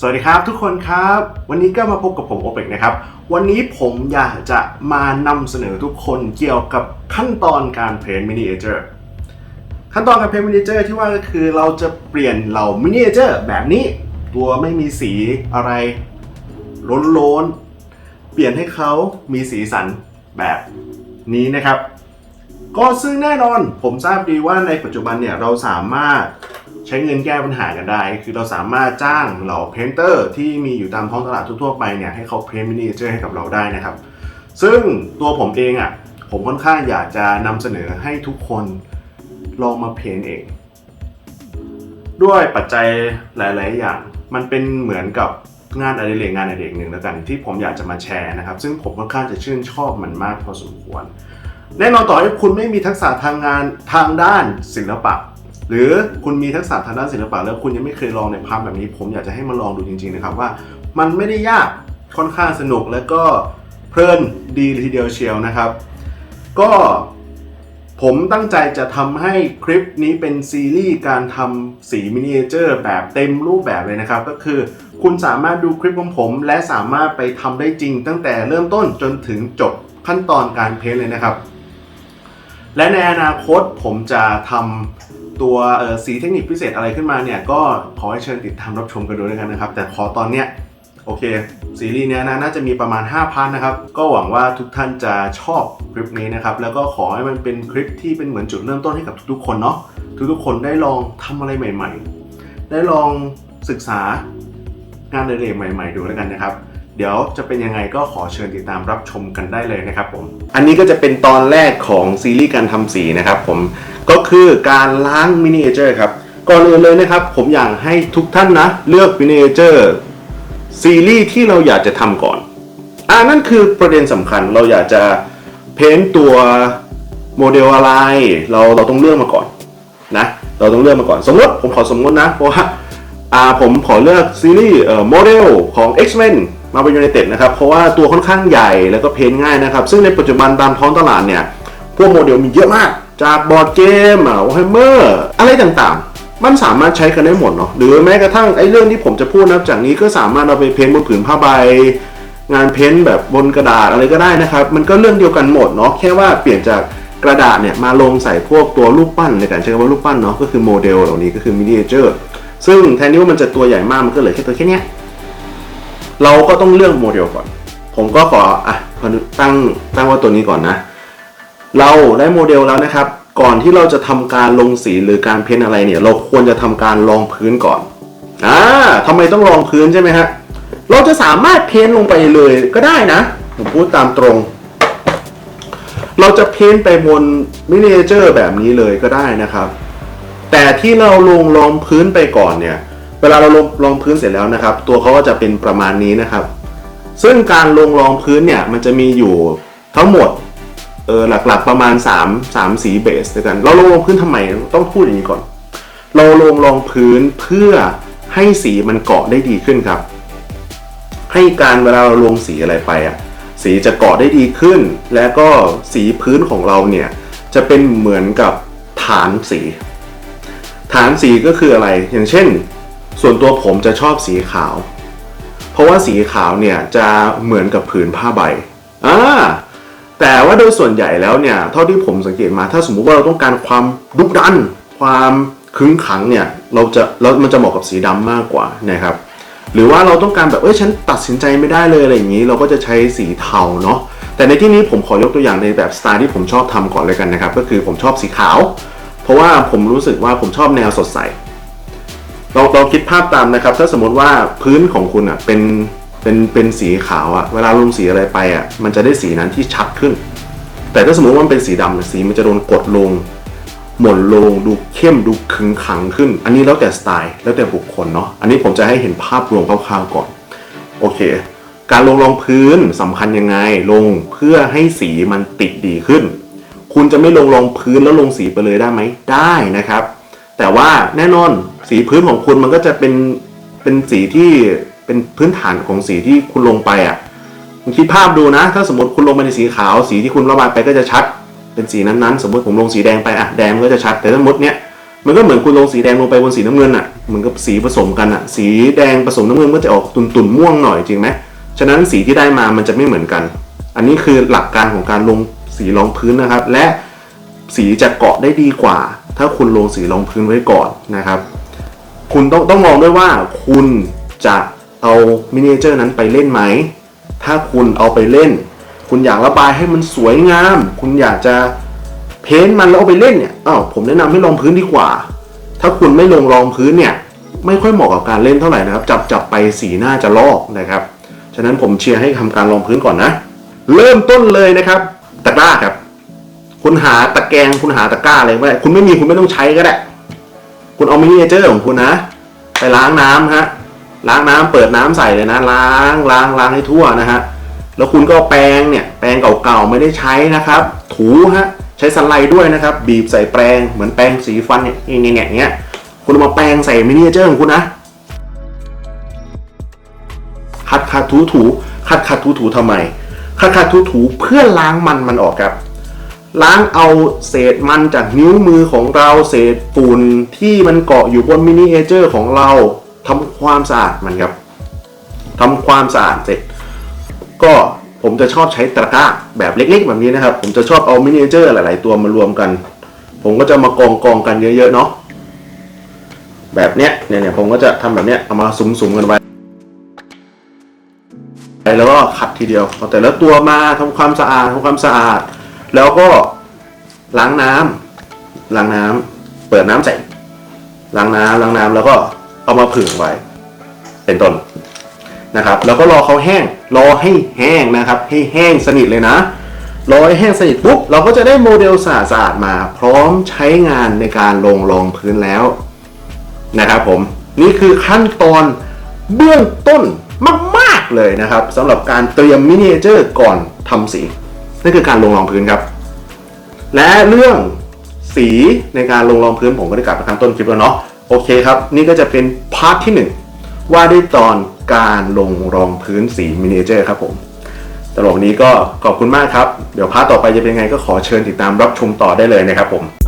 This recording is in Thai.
สวัสดีครับทุกคนครับ วันนี้ก็มาพบกับผมโอเปกนะครับ วันนี้ผมอยากจะมานำเสนอทุกคนเกี่ยวกับขั้นตอนการเพนมินิเอเจอร์ขั้นตอนการเพนมินิเอเจอร์ที่ว่าก็คือเราจะเปลี่ยนเหล่ามินิเจอร์แบบนี้ ตัวไม่มีสีอะไรโล้นๆ เปลี่ยนให้เขามีสีสันแบบนี้นะครับ ก็ซึ่งแน่นอนผมทราบดีว่าในปัจจุบันเนี่ยเราสามารถ ใช้เงินแก้ปัญหากันได้ คือเราสามารถจ้างเหล่าเพนเตอร์ที่มีอยู่ตามท้องตลาดทั่วๆไปเนี่ยให้เขาเพนมินิเจอร์ให้กับเราได้นะครับ ซึ่งตัวผมเองอะ่ะผมค่อนข้างอยากจะนำเสนอให้ทุกคนลองมาเพนเอง ด้วยปัจจัยหลาย ๆ อย่าง มันเป็นเหมือนกับงานอดิเรกงานอดิเรกหนึ่งแล้วกันที่ผมอยากจะมาแชร์นะครับ ซึ่งผมค่อนข้างจะชื่นชอบมันมากพอสมควร แน่นอนต่อให้คุณไม่มีทักษะทางงานทางด้านศิลปะ หรือคุณมีทักษะทางด้านศิลปะแล้วคุณยังไม่เคยลองในพาร์ทแบบนี้ ผมอยากจะให้มาลองดูจริงๆนะครับว่า มันไม่ได้ยากค่อนข้างสนุกแล้วก็เพลินดีทีเดียวเชียวนะครับ ก็ผมตั้งใจจะทำให้คลิปนี้เป็นซีรีส์การทำสีมินิเจอร์แบบเต็มรูปแบบเลยนะครับ ก็คือคุณสามารถดูคลิปของผมและสามารถไปทำได้จริง ตั้งแต่เริ่มต้นจนถึงจบขั้นตอนการเพ้นเลยนะครับ และในอนาคตผมจะทำ ตัวสีเทคนิคพิเศษอะไรขึ้นมาเนี่ย ก็ขอให้เชิญติดตามรับชมกันด้วยกันนะครับ แต่ขอตอนเนี้ยโอเค ซีรีส์เนี้ยนะน่าจะมีประมาณ 5 พันนะครับ ก็หวังว่าทุกท่านจะชอบคลิปนี้นะครับ แล้วก็ขอให้มันเป็นคลิปที่เป็นเหมือนจุดเริ่มต้นให้กับทุกๆคนเนาะทุกๆคนได้ลองทำอะไรใหม่ ๆ ได้ลองศึกษางานอดิเรใหม่ ๆ ดูแล้วกันนะครับ เดี๋ยวจะเป็นยังไงก็ขอเชิญติดตามรับชมกันได้เลยนะครับผม อันนี้ก็จะเป็นตอนแรกของซีรีส์การทำสีนะครับผม ก็คือการล้างมินิเอเจอร์ครับ ก่อนอื่นเลยนะครับ ผมอยากให้ทุกท่านนะ เลือกมินิเอเจอร์ซีรีส์ที่เราอยากจะทำก่อน อ่านั่นคือประเด็นสำคัญ เราอยากจะเพ้นท์ตัวโมเดลอะไร เราเราต้องเลือกมาก่อนนะ เราต้องเลือกมาก่อน สมมติผมขอสมมตินะ เพราะว่าอ่าผมขอเลือกซีรีส์เอ่อโมเดลของ X-Men มาเป็นยูไนเต็ดนะครับ เพราะว่าตัวค่อนข้างใหญ่แล้วก็เพ้นง่ายนะครับ ซึ่งในปัจจุบันตามท้องตลาดเนี่ย พวกโมเดลมีเยอะมาก จากบอร์ดเกมอะวอร์แฮเมอร์อะไรต่างๆ มันสามารถใช้กันได้หมดเนาะ หรือแม้กระทั่งไอ้เรื่องที่ผมจะพูดนะจากนี้ก็สามารถเอาไปเพ้นบนผืนผ้าใบ งานเพ้นแบบบนกระดาษอะไรก็ได้นะครับ มันก็เรื่องเดียวกันหมดเนาะ แค่ว่าเปลี่ยนจากกระดาษเนี่ยมาลงใส่พวกตัวรูปปั้นในการใช้คำว่ารูปปั้นเนาะ ก็คือโมเดลเหล่านี้ก็คือมินิเจอร์ ซึ่งแทนที่ว่ามันจะตัวใหญ่มากมันก็เหลือแค่ตัวแค่เนี้ย เราก็ต้องเลือกโมเดลก่อน ผมก็ขออะตั้งตั้งว่าตัวนี้ก่อนนะ เราได้โมเดลแล้วนะครับ ก่อนที่เราจะทำการลงสีหรือการเพ้นอะไรเนี่ย เราควรจะทำการรองพื้นก่อนอ่าทำไมต้องรองพื้นใช่ไหมฮะเราจะสามารถเพ้นลงไปเลยก็ได้นะ ผมพูดตามตรง เราจะเพ้นไปบนมินิเจอร์แบบนี้เลยก็ได้นะครับ แต่ที่เราลงรองพื้นไปก่อนเนี่ย เวลาเราลงรองพื้นเสร็จแล้วนะครับ ตัวเขาก็จะเป็นประมาณนี้นะครับ ซึ่งการลงรองพื้นเนี่ยมันจะมีอยู่ทั้งหมดเออหลักๆประมาณ 3 3 สีเบสด้วยกัน เราลงรองพื้นทำไมต้องพูดอย่างนี้ก่อน เราลงรองพื้นเพื่อให้สีมันเกาะได้ดีขึ้นครับ ให้การเวลาเราลงสีอะไรไปอะสีจะเกาะได้ดีขึ้น และก็สีพื้นของเราเนี่ยจะเป็นเหมือนกับฐานสี ฐานสีก็คืออะไรอย่างเช่น ส่วนตัวผมจะชอบสีขาว เพราะว่าสีขาวเนี่ยจะเหมือนกับผืนผ้าใบอ่าแต่ว่าโดยส่วนใหญ่แล้วเนี่ยเท่าที่ผมสังเกตมาถ้าสมมุติว่าเราต้องการความดุดัน ความขึงขังเนี่ยเราจะเรามันจะเหมาะกับสีดำมากกว่านะครับหรือว่าเราต้องการแบบเอ้ยฉันตัดสินใจไม่ได้เลยอะไรอย่างนี้ เราก็จะใช้สีเทาเนาะแต่ในที่นี้ผมขอยกตัวอย่างในแบบสไตล์ที่ผมชอบทำก่อนเลยกันนะครับก็คือผมชอบสีขาว เพราะว่าผมรู้สึกว่าผมชอบแนวสดใส ลองลองคิดภาพตามนะครับ ถ้าสมมติว่าพื้นของคุณอะเป็นเป็นเป็นสีขาวอะเวลาลงสีอะไรไปอะมันจะได้สีนั้นที่ชัดขึ้น แต่ถ้าสมมติว่ามันเป็นสีดำสีมันจะโดนกดลง หม่นลงดูเข้มดูขึงขังขึ้น อันนี้แล้วแต่สไตล์แล้วแต่บุคคลเนาะอันนี้ผมจะให้เห็นภาพรวมคร่าวๆก่อนโอเค การลงรองพื้นสำคัญยังไงลงเพื่อให้สีมันติดดีขึ้น คุณจะไม่ลงรองพื้นแล้วลงสีไปเลยได้ไหมได้นะครับ แต่ว่าแน่นอนสีพื้นของคุณมันก็จะเป็นเป็นสีที่เป็นพื้นฐานของสีที่คุณลงไปอะคุณคิดภาพดูนะ ถ้าสมมติคุณลงไปในสีขาว สีที่คุณระบายไปก็จะชัด เป็นสีนั้นๆ สมมติผมลงสีแดงไปอะแดงมันก็จะชัด แต่สมมติเนี้ยมันก็เหมือนคุณลงสีแดงลงไปบนสีน้ำเงินอะเหมือนกับสีผสมกันอะ สีแดงผสมน้ำเงินก็จะออกตุ่นๆม่วงหน่อยจริงไหมฉะนั้นสีที่ได้มามันจะไม่เหมือนกัน อันนี้คือหลักการของการลงสีรองพื้นนะครับ และ สีจะเกาะได้ดีกว่า ถ้าคุณลงสีรองพื้นไว้ก่อนนะครับ คุณต้องต้องมองด้วยว่าคุณจะเอามินิเจอร์นั้นไปเล่นไหม ถ้าคุณเอาไปเล่น คุณอยากระบายให้มันสวยงาม คุณอยากจะเพ้นมันแล้วเอาไปเล่นเนี่ยอ้าวผมแนะนำให้รองพื้นดีกว่า ถ้าคุณไม่ลงรองพื้นเนี่ยไม่ค่อยเหมาะกับการเล่นเท่าไหร่นะครับ จับจับไปสีหน้าจะลอกนะครับ ฉะนั้นผมเชียร์ให้ทำการรองพื้นก่อนนะ เริ่มต้นเลยนะครับตะกร้าครับ คุณหาตะแกรงคุณหาตะกร้าอะไรก็ได้คุณไม่มีคุณไม่ต้องใช้ก็ได้ คุณเอามินิเจอร์ของคุณนะ ไปล้างน้ำฮะล้างน้ำเปิดน้ำใส่เลยนะ ล้างล้างล้างให้ทั่วนะฮะแล้วคุณก็แปรงเนี่ยแปรงเก่าๆไม่ได้ใช้นะครับ ถูฮะใช้สไลด์ด้วยนะครับ บีบใส่แปรงเหมือนแปรงสีฟันเนี่ยเนี่ยเนี่ยเนี่ยคุณมาแปรงใส่มินิเจอร์ของคุณนะขัดขัดถูถูขัดขัดถูถูทำไมขัดขัดถูถูเพื่อล้างมันมันออกครับ ล้างเอาเศษมันจากนิ้วมือของเราเศษฝุ่นที่มันเกาะอยู่บนมินิเอเจอร์ของเราทำความสะอาดมันครับทำความสะอาดเสร็จ ก็ผมจะชอบใช้ตะกร้าแบบเล็กๆ แบบนี้นะครับ ผมจะชอบเอามินิเอเจอร์หลาย ๆ ตัวมารวมกัน ผมก็จะมากองกองๆกันเยอะๆเนาะแบบเนี้ยเนี่ยเนี่ยผมก็จะทำแบบเนี้ยเอามาสุ่มๆกันไว้แล้วก็ขัดทีเดียวเอาแต่ละตัวมาทำความสะอาดทำความสะอาด แล้วก็ล้างน้ำล้างน้ำเปิดน้ำใส่ล้างน้ำล้างน้ำแล้วก็เอามาผึ่งไว้ เป็นต้นนะครับ แล้วก็รอเขาแห้ง รอให้แห้งนะครับ ให้แห้งสนิทเลยนะรอให้แห้งสนิทปุ๊บเราก็จะได้โมเดลสะอาดมา พร้อมใช้งานในการลงรองพื้นแล้วนะครับผมนี่คือขั้นตอนเบื้องต้นมาก ๆ เลยนะครับสำหรับการเตรียมมินิเจอร์ก่อนทำสี นั่นคือการลงรองพื้นครับ และเรื่องสีในการลงรองพื้นผมก็ได้กล่าวไปข้างต้นคลิปแล้วเนาะโอเคครับ นี่ก็จะเป็นพาร์ทที่หนึ่งว่าด้วยตอนการลงรองพื้นสีมินิเจอร์ครับผมตลอดนี้ก็ขอบคุณมากครับ เดี๋ยวพาร์ทต่อไปจะเป็นไงก็ขอเชิญติดตามรับชมต่อได้เลยนะครับผม